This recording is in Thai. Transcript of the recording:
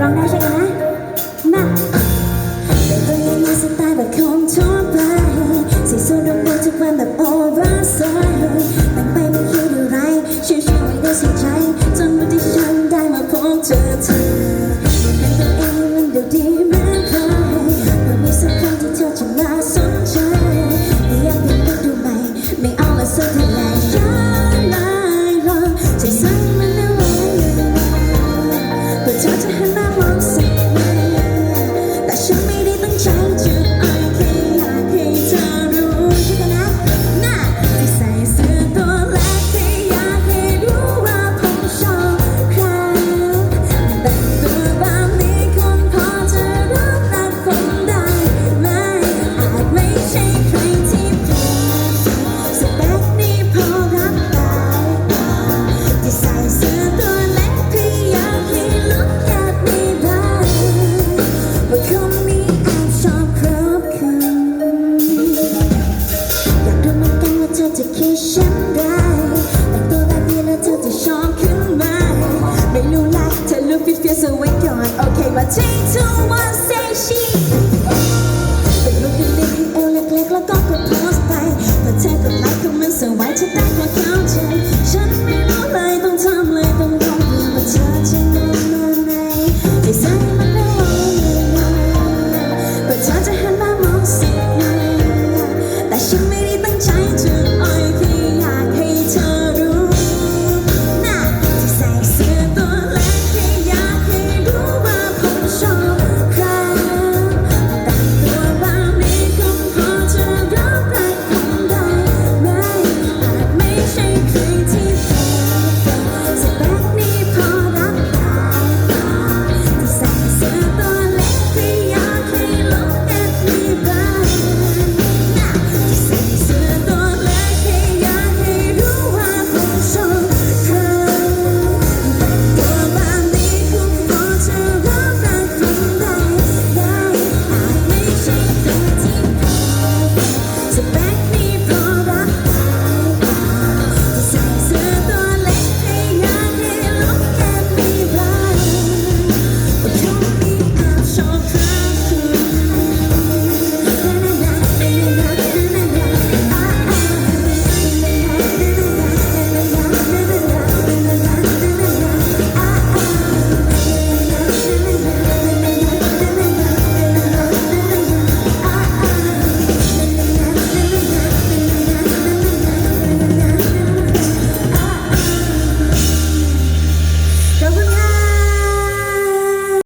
ร้องได้ใช่ไหมนะมาแต่ก็ยังมีสไตล์แบบคนทั่วไปสีสูทดำๆทุกวันแบบโอเวอร์ไซส์แต่งไปไม่คิดอะไรชิวๆไม่ได้สนใจจนวันที่ฉันได้มาพบเจอเธอมันเป็นตัวเองมันดูดีเหมือนใครมันมีสักครั้งที่เธอจะมาสนใจไม่อยากเปลี่ยนไปดูใหม่ไม่เอาละสักเท่ so we're gone. Okay, but three, two, one, say she.